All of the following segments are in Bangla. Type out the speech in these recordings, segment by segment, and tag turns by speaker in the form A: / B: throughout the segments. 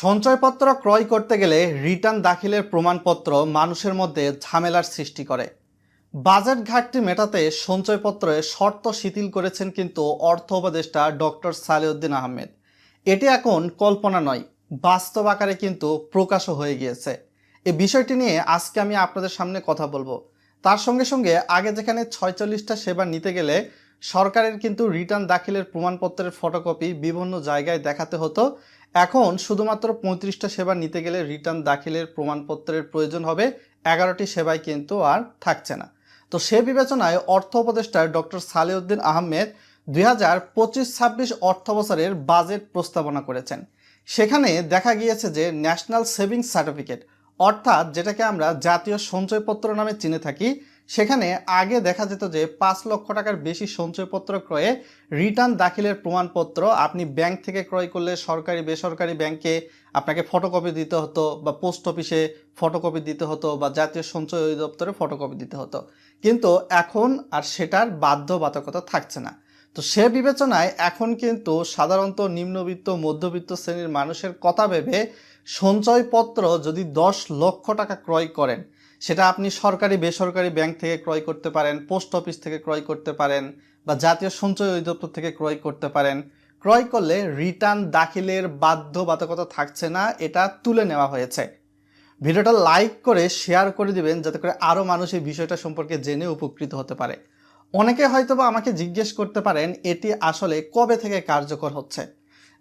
A: সঞ্চয়পত্র ক্রয় করতে গেলে রিটার্ন দাখিলের প্রমাণপত্র মানুষের মধ্যে ঝামেলার সৃষ্টি করে। বাজেট ঘাটতি মেটাতে সঞ্চয়পত্রে শর্ত শিথিল করেছেন কিন্তু অর্থ উপদেষ্টা ডক্টর সালেউদ্দিন আহমেদ। এটি এখন কল্পনা নয়, বাস্তব আকারে কিন্তু প্রকাশও হয়ে গিয়েছে। এই বিষয়টি নিয়ে আজকে আমি আপনাদের সামনে কথা বলব। তার সঙ্গে সঙ্গে আগে যেখানে ছয়চল্লিশটা সেবা নিতে গেলে সরকারের কিন্তু রিটার্ন দাখিলের প্রমাণপত্রের ফটোকপি বিভিন্ন জায়গায় দেখাতে হতো। এখন শুধুমাত্র পঁয়ত্রিশটা সেবা নিতে গেলে রিটার্ন দাখিলের প্রমাণপত্রের প্রয়োজন হবে, এগারোটি সেবায় কিন্তু আর থাকছে না। তো সে বিবেচনায় অর্থ উপদেষ্টা ডক্টর সালেউদ্দিন আহমেদ দুই হাজার পঁচিশ ছাব্বিশ অর্থ বছরের বাজেট প্রস্তাবনা করেছেন। সেখানে দেখা গিয়েছে যে ন্যাশনাল সেভিংস সার্টিফিকেট, অর্থাৎ যেটাকে আমরা জাতীয় সঞ্চয়পত্র নামে চিনে থাকি সেখানে আগে দেখা যেত যে পাঁচ লক্ষ টাকার বেশি সঞ্চয়পত্র ক্রয়ে রিটার্ন দাখিলের প্রমাণপত্র আপনি ব্যাংক থেকে ক্রয় করলে সরকারি, বেসরকারি ব্যাংকে আপনাকে ফটোকপি দিতে হতো বা পোস্ট অফিসে ফটোকপি দিতে হতো বা জাতীয় সঞ্চয় অধিদপ্তরে ফটোকপি দিতে হতো। কিন্তু এখন আর সেটার বাধ্যবাধকতা থাকছে না। তো সে বিবেচনায় এখন কিন্তু সাধারণত নিম্নবিত্ত, মধ্যবিত্ত শ্রেণির মানুষের কথা ভেবে সঞ্চয়পত্র যদি দশ লক্ষ টাকা ক্রয় করেন সেটা আপনি সরকারি, বেসরকারি ব্যাংক থেকে ক্রয় করতে পারেন পোস্ট অফিস থেকে ক্রয় করতে পারেন বা জাতীয় সঞ্চয় অধিদপ্তর থেকে ক্রয় করতে পারেন। ক্রয় করলে রিটার্ন দাখিলের বাধ্যবাধকতা থাকছে না, এটা তুলে নেওয়া হয়েছে। ভিডিওটা লাইক করে শেয়ার করে দিবেন যাতে করে আরও মানুষ এই বিষয়টা সম্পর্কে জেনে উপকৃত হতে পারে। অনেকে হয়তোবা আমাকে জিজ্ঞেস করতে পারেন, এটি আসলে কবে থেকে কার্যকর হচ্ছে?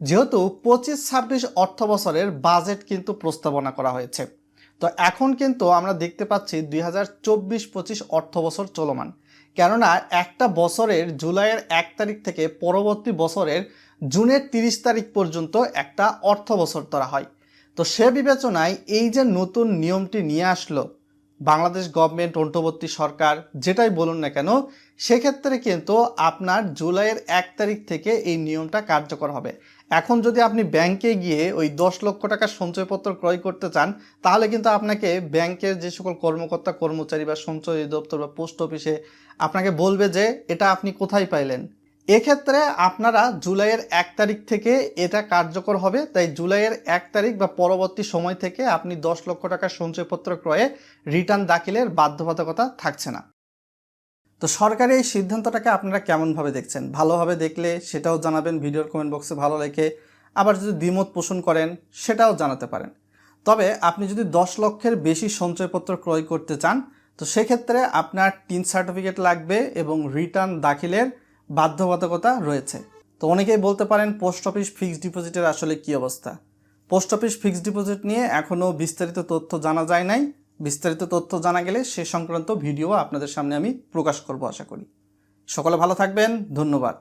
A: যেহেতু পঁচিশ ছাব্বিশ অর্থ বছরের বাজেট কিন্তু প্রস্তাবনা করা হয়েছে। তো এখন কিন্তু আমরা দেখতে পাচ্ছি দুই হাজার চব্বিশ পঁচিশ অর্থ বছর চলমান। কেননা একটা বছরের জুলাইয়ের এক তারিখ থেকে পরবর্তী বছরের জুনের তিরিশ তারিখ পর্যন্ত একটা অর্থ বছর ধরা হয়। তো সে বিবেচনায় এই যে নতুন নিয়মটি নিয়ে আসলো বাংলাদেশ গভর্নমেন্ট অন্তর্বর্তী সরকার যেটাই বলুন না কেন, সেক্ষেত্রে কিন্তু আপনার জুলাইয়ের এক তারিখ থেকে এই নিয়মটা কার্যকর হবে। এখন যদি আপনি ব্যাংকে গিয়ে ওই দশ লক্ষ টাকার সঞ্চয়পত্র ক্রয় করতে চান, তাহলে কিন্তু আপনাকে ব্যাংকের যে সকল কর্মকর্তা, কর্মচারী বা সঞ্চয় দপ্তর বা পোস্ট অফিসে আপনাকে বলবে যে, এটা আপনি কোথায় পাইলেন? এক্ষেত্রে আপনারা জুলাইয়ের এক তারিখ থেকে এটা কার্যকর হবে। তাই জুলাইয়ের এক তারিখ বা পরবর্তী সময় থেকে আপনি দশ লক্ষ টাকার সঞ্চয়পত্র ক্রয়ে রিটার্ন দাখিলের বাধ্যবাধকতা থাকছে না। তো সরকারি এই সিদ্ধান্তটাকে আপনারা কেমনভাবে দেখছেন? ভালোভাবে দেখলে সেটাও জানাবেন, ভিডিওর কমেন্ট বক্সে ভালো লেখে। আবার যদি দ্বিমত পোষণ করেন, সেটাও জানাতে পারেন। তবে আপনি যদি দশ লক্ষের বেশি সঞ্চয়পত্র ক্রয় করতে চান, তো সেক্ষেত্রে আপনার টিন সার্টিফিকেট লাগবে এবং রিটার্ন দাখিলের বাধ্যবাধকতা রয়েছে। তো অনেকেই বলতে পারেন, পোস্ট অফিস ফিক্সড ডিপোজিটের আসলে কি অবস্থা? পোস্ট অফিস ফিক্সড ডিপোজিট নিয়ে এখনও বিস্তারিত তথ্য জানা যায় নাই। বিস্তারিত তথ্য জানা গেলে সে সংক্রান্ত ভিডিও আপনাদের সামনে আমি প্রকাশ করব, আশা করি। সকলে ভালো থাকবেন, ধন্যবাদ।